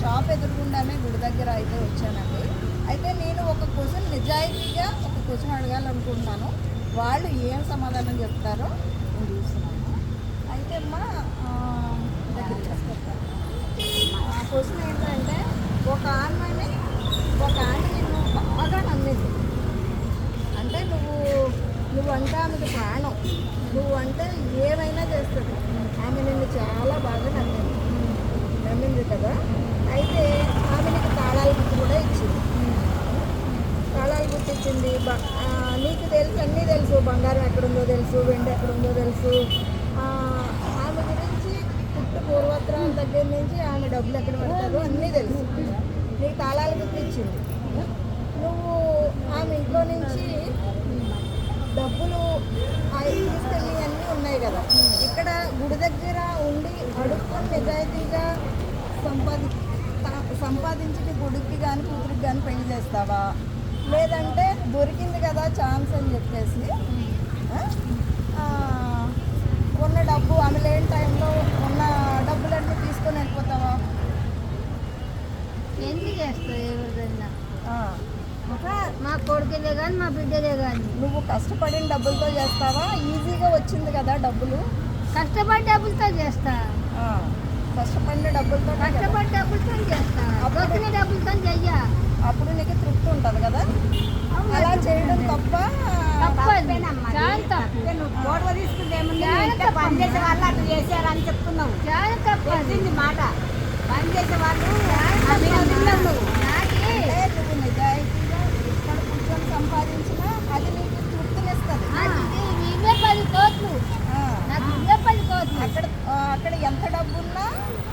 Shop ఎదురుగుండానే గుడి దగ్గర అయితే వచ్చానండి. అయితే నేను ఒక క్వశ్చన్ నిజాయితీగా ఒక క్వశ్చన్ అడగాలనుకుంటున్నాను. వాళ్ళు ఏం సమాధానం చెప్తారో నేను చూస్తున్నాను. అయితే అమ్మా ఆ, దగ్గరికి ఆ క్వశ్చన్ ఏంటంటే ఒక ఆమెని ఒక ఆమె నిన్ను బాగా నమ్మింది. అంటే నువ్వు నువ్వంటే ఆమెకి ప్రాణం. నువ్వంటే ఏమైనా చేస్తుంది. ఆమె నిన్ను చాలా బాగా నమ్మింది కదా అయితే ఆమె నీకు తాళాల గుర్తు కూడా ఇచ్చింది తాళాల గుర్తు ఇచ్చింది బ- మీకు నీకు తెలుసు అన్నీ తెలుసు. బంగారం ఎక్కడుందో తెలుసు వెండి ఎక్కడుందో తెలుసు. ఆమె గురించి పుట్టు పూర్వత్రాల దగ్గర నుంచి ఆమె డబ్బులు ఎక్కడ పెడతారో అన్నీ తెలుసు. నీకు తాళాల గుర్తించింది. నువ్వు ఆమె ఇంట్లో నుంచి డబ్బులు తీసుకెళ్ళి అన్నీ ఉన్నాయి కదా. ఇక్కడ గుడి దగ్గర ఉండి అడుక్కొని నిజాయితీగా సంపాది సంపాదించి గుడికి కానీ కూతురికి కానీ పెళ్ళి చేస్తావా? లేదంటే దొరికింది కదా ఛాన్స్ అని చెప్పేసి. ఉన్న డబ్బు ఆమె లేని టైంలో ఉన్న డబ్బులన్నీ తీసుకొని వెళ్ళిపోతావా? ఎందుకు చేస్తావు ఎవరిదైనా? మా కొడుకులే కానీ మా బిడ్డలే కానీ. నువ్వు కష్టపడిన డబ్బులతో చేస్తావా? ఈజీగా వచ్చింది కదా డబ్బులు. కష్టపడి డబ్బులతో చేస్తా. కష్టపడిన డబ్బులతో కష్టపడి డబ్బులతో చేస్తా అప్పుడు- దొరికిన డబ్బులతో చెయ్య అప్పుడు నీకు తృప్తి ఉంటుంది కదా అలా చేయడం తప్ప తప్పదు చాలా తప్పు నువ్వు గొడవ తీసుకుంటే ఏముంది చాలా ఇంట్లో పని చేసే వాళ్ళు అట్లా చేశారని చెప్తున్నావు. తెలిసింది మాట. పని చేసే వాళ్ళు అంటే కూర్చొని సంపాదించినా అది నీకు తృప్తినిస్తుంది ఇవే పది కోట్లు. ఇవే పది కోట్లు. అక్కడ అక్కడ ఎంత డబ్బు ఉన్నా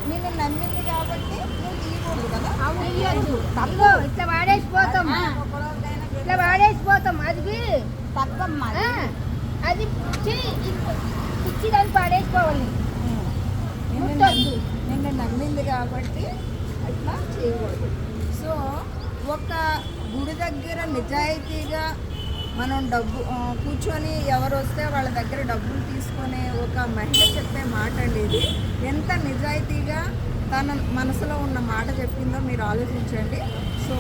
నిన్ను నమ్మింది కాబట్టి నువ్వు తీయకూడదు కదా? ఇదిగో ఇట్లా వాడేసిపోతాం ఇట్లా వాడేసిపోతాం అది తప్పమ్మా. అది పిచ్చి దాన్ని పాడేసుకోవాలి నిన్ను ముట్టొద్దు. నమ్మి- నిన్ను నమ్మింది కాబట్టి అట్లా చేయకూడదు. సో ఒక గుడి దగ్గర నిజాయితీగా మనం డబ్బు కూర్చొని ఎవరు వస్తే వాళ్ళ దగ్గర డబ్బులు తీసుకునే ఒక మహిళ చెప్పే మాట అండి ఇది ఎంత నిజాయితీగా తన మనసులో ఉన్న మాట చెప్పిందో మీరు ఆలోచించండి. సో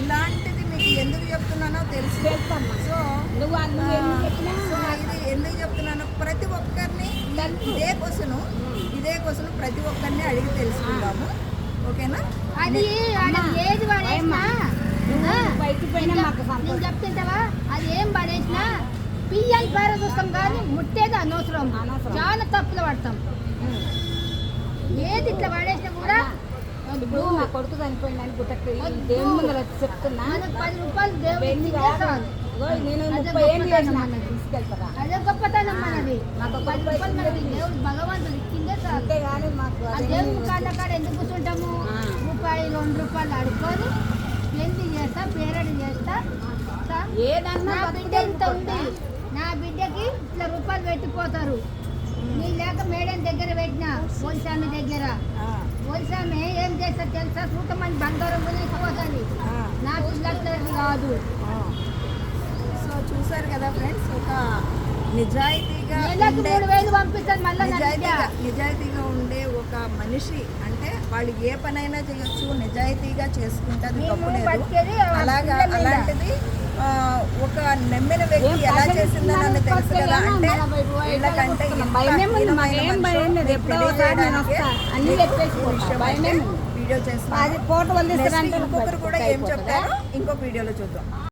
ఇలాంటిది మీకు ఎందుకు చెప్తున్నానో తెలుసు సో ఇది ఎందుకు చెప్తున్నాను ప్రతి ఒక్కరిని ఇదే క్వశ్చన్ ఇదే క్వశ్చన్ ప్రతి ఒక్కరిని అడిగి తెలుసుకుందాము. ఓకేనా? అది ఏది పడేసినా నేను చెప్తుంటావా? అది ఏం పడేసినా పియ్యని పేర చూస్తాం కానీ ముట్టేది అనవసరం. చాలా తప్పులు పడతాం. ఏది ఇట్లా పడేసినా కూడా ఇప్పుడు నా కొడుకు చనిపోయిందని గుట్టకు దేవుని చెప్తున్నా. పది రూపాయలు దేవుడు నేను ముప్పై గొప్పతనం చేసిన. తీసుకెళ్తారా? అదే గొప్పతనం మనది. నాకు ఒక పది రూపాయలు మనకి. దేవుడు భగవంతుడు ఇచ్చిందే మాకు ఆ కాళ్ళ కాడ ఎందుకు కూర్చుంటాము. రూపాయి రెండు రూపాయలు అడుక్కొని పెళ్ళి చేస్తా పేరడి చేస్తా? ఏదన్నా బిడ్డ ఇంత ఉంది. నా బిడ్డకి ఇట్లా రూపాయలు పెట్టిపోతారు. నీ లేక మేడం దగ్గర పెట్టిన పోలిసామి దగ్గర. పోలిసామి ఏం చేస్తా తెలుసా? సూతమని బంగారం కొనేసిపోతుంది ఆ, నా పిల్లలకి కాదు. చూసారు కదా ఫ్రెండ్స్ ఒక నిజాయితీగా నిజాయితీగా నిజాయితీగా ఉండే ఒక మనిషి అంటే వాళ్ళు ఏ పనైనా చేయొచ్చు నిజాయితీగా చేసుకుంటే అది మేము తప్పు లేదు. బతికేది ఆ అలాగా. అలాంటిది ఒక నమ్మిన వ్యక్తి ఎలా పైసలు చేసిందో ఇచ్చినా నన్ను తెలుసు కదా అంటే వీళ్ళకంటే. వీడియో చేస్తాను అది ఫోటో వాళ్ళు నెక్స్ట్ ఇస్తారంటే ఇంకొకరు కూడా ఏం? చెప్తారో ఇంకొక వీడియోలో చూద్దాం.